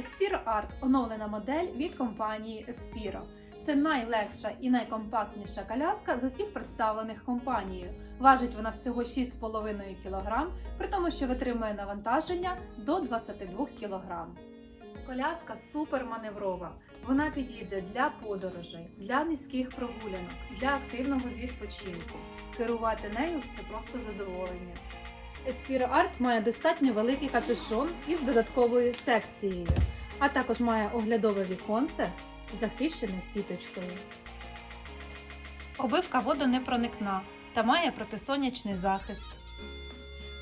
Espiro Art оновлена модель від компанії Espiro. Це найлегша і найкомпактніша коляска з усіх представлених компанією. Важить вона всього 6,5 кг, при тому, що витримує навантаження до 22 кг. Коляска суперманеврова. Вона підійде для подорожей, для міських прогулянок, для активного відпочинку. Керувати нею це просто задоволення. Espiro Art має достатньо великий капюшон із додатковою секцією, а також має оглядове віконце, захищене сіточкою. Обивка водонепроникна та має протисонячний захист.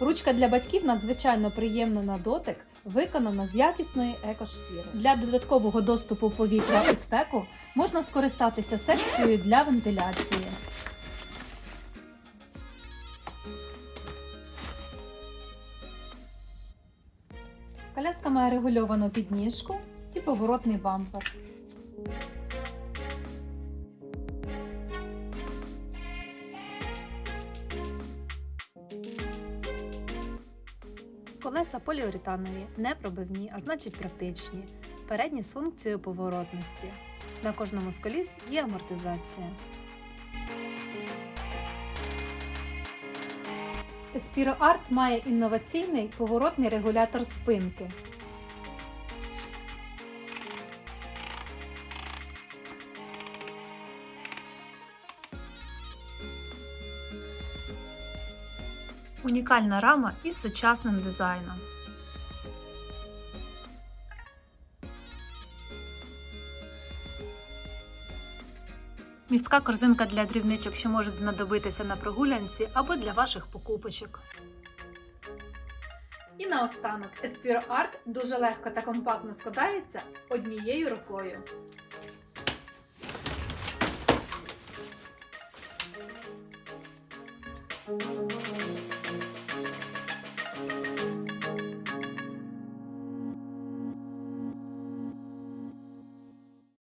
Ручка для батьків надзвичайно приємна на дотик, виконана з якісної екошкіри. Для додаткового доступу повітря у спеку можна скористатися секцією для вентиляції. Коляска має регульовану підніжку і поворотний бампер. Колеса поліуретанові, не пробивні, а значить практичні. Передні з функцією поворотності. На кожному з коліс є амортизація. Espiro має інноваційний поворотний регулятор спинки. Унікальна рама із сучасним дизайном. Містка корзинка для дрібничок, що можуть знадобитися на прогулянці або для ваших покупочок. І наостанок Espiro Art дуже легко та компактно складається однією рукою.